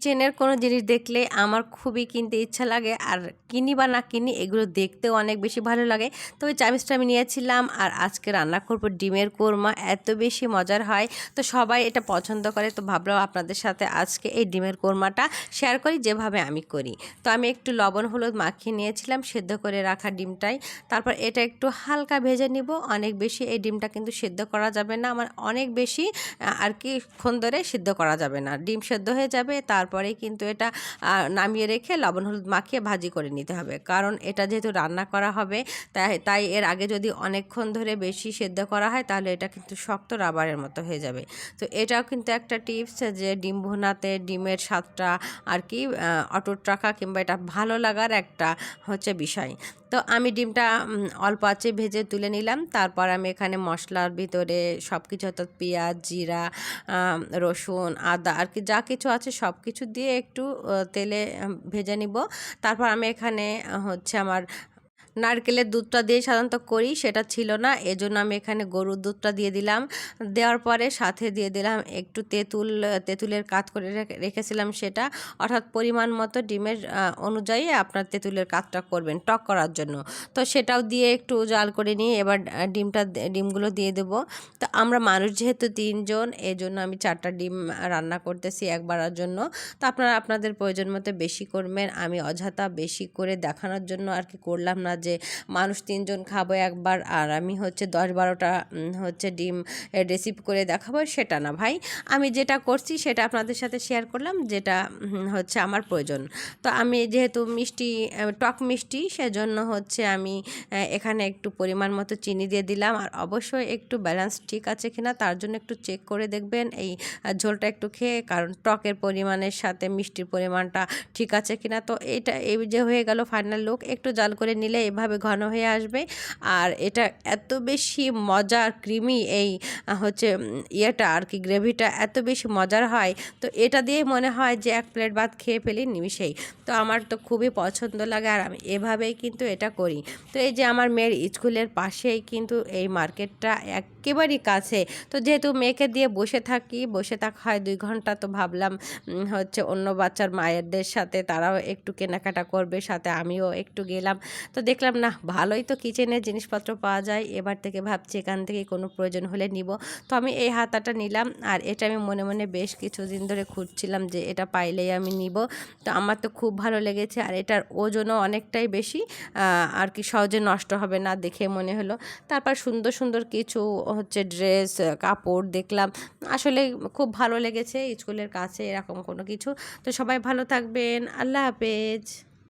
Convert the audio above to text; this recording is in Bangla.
কিচেনের কোনো জিনিস দেখলে আমার খুবই কিনতে ইচ্ছা লাগে, আর কিনি বা না কিনি এগুলো দেখতেও অনেক বেশি ভালো লাগে। তো ওই চামিচটা আমি নিয়েছিলাম, আর আজকে রান্না করব ডিমের কোরমা, এত বেশি মজার হয়। তো সবাই এটা পছন্দ করে, তো ভাবলাম আপনাদের সাথে আজকে এই ডিমের কোরমাটা শেয়ার করি, যেভাবে আমি করি। তো আমি একটু লবণ, হলুদ মাখিয়ে নিয়েছিলাম, সেদ্ধ করে রাখা ডিমটাই। তারপর এটা একটু হালকা ভেজে নিব, অনেক বেশি এই ডিমটা কিন্তু সেদ্ধ করা যাবে না, আমার অনেক বেশি আর কি ক্ষণ ধরে সিদ্ধ করা যাবে না। ডিম সেদ্ধ হয়ে যাবে তার তারপরেই কিন্তু এটা নামিয়ে রেখে লবণ হলুদ মাখিয়ে ভাজি করে নিতে হবে। কারণ এটা যেহেতু রান্না করা হবে, তাই তাই এর আগে যদি অনেকক্ষণ ধরে বেশি সেদ্ধ করা হয়, তাহলে এটা কিন্তু শক্ত রাবারের মতো হয়ে যাবে। তো এটাও কিন্তু একটা টিপস যে ডিম ভুনাতে ডিমের স্বাদটা আর কি অটুট রাখা কিংবা এটা ভালো লাগার একটা হচ্ছে বিষয়। তো আমি ডিমটা অল্প আছে ভেজে তুলে নিলাম। তারপর আমি এখানে মশলার ভিতরে সব কিছু অর্থাৎ পেঁয়াজ, জিরা রসুন, আদা আর কি যা কিছু আছে সব কিছু দিয়ে একটু তেলে ভেজে নিব। তারপর আমি এখানে হচ্ছে আমার নারকেলের দুধটা দিয়ে সাধারণত করি, সেটা ছিল না। এজন্য আমি এখানে গরুর দুধটা দিয়ে দিলাম। দেওয়ার পরে সাথে দিয়ে দিলাম একটু তেঁতুল, তেঁতুলের কাত করে রেখেছিলাম সেটা। অর্থাৎ পরিমাণ মতো ডিমের অনুযায়ী আপনার তেঁতুলের কাতটা করবেন টক করার জন্য। তো সেটাও দিয়ে একটু জাল করে নিয়ে এবার ডিমটা ডিমগুলো দিয়ে দেবো। তো আমরা মানুষ যেহেতু তিনজন এই জন্য আমি চারটা ডিম রান্না করতেছি একবারের জন্য। তো আপনারা, আপনাদের প্রয়োজন মতো বেশি করবেন। আমি অযথা বেশি করে দেখানোর জন্য আর কি করলাম না যে মানুষ তিনজন খাব একবার আর আমি হচ্ছে দশ বারোটা হচ্ছে ডিম রেসিপ করে দেখাবো সেটা না ভাই। আমি যেটা করছি সেটা আপনাদের সাথে শেয়ার করলাম যেটা হচ্ছে আমার প্রয়োজন। তো আমি যেহেতু মিষ্টি টক মিষ্টি সেজন্য হচ্ছে আমি এখানে একটু পরিমাণ মতো চিনি দিয়ে দিলাম। আর অবশ্যই একটু ব্যালেন্স ঠিক আছে কিনা তার জন্য একটু চেক করে দেখবেন। এই ঝোলটা একটু খেয়ে কারণ টকের পরিমাণের সাথে মিষ্টির পরিমাণটা ঠিক আছে কিনা। তো এটা এই যে হয়ে গেল ফাইনাল লুক একটু জাল করে নিলে এভাবে ঘন হয়ে আসবে। আর এটা এত বেশি মজার, ক্রিমি এই হচ্ছে ইয়েটা আর কি, গ্রেভিটা এত বেশি মজার হয়। তো এটা দিয়ে মনে হয় যে এক প্লেট ভাত খেয়ে ফেলি নিমিশেই তো আমার তো খুবই পছন্দ লাগে আর আমি এভাবেই কিন্তু এটা করি। তো এই যে আমার মেয়ের স্কুলের পাশেই কিন্তু এই মার্কেটটা একেবারেই কাছে। তো যেহেতু মেয়েকে দিয়ে বসে থাকি, বসে থাকা হয় দুই ঘণ্টা তো ভাবলাম হচ্ছে অন্য বাচ্চার মায়েরদের সাথে তারাও একটু কেনাকাটা করবে, সাথে আমিও একটু গেলাম। তো দেখলাম না ভালোই তো কিচেনের জিনিসপত্র পাওয়া যায়। এবার থেকে ভাবছি এখান থেকে কোনো প্রয়োজন হলে নিব। তো আমি এই হাতাটা নিলাম আর এটা আমি মনে মনে বেশ কিছুদিন ধরে খুঁজছিলাম যে এটা পাইলেই আমি নিব। তো আমার তো খুব ভালো লেগেছে আর এটার ওজনও অনেকটাই বেশি আর কি সহজে নষ্ট হবে না দেখে মনে হলো। তারপর সুন্দর সুন্দর কিছু হচ্ছে ড্রেস কাপড় দেখলাম। আসলে খুব ভালো লেগেছে স্কুলের কাছে এরকম কোনো কিছু। তো সবাই ভালো থাকবেন। আল্লাহ হাফেজ।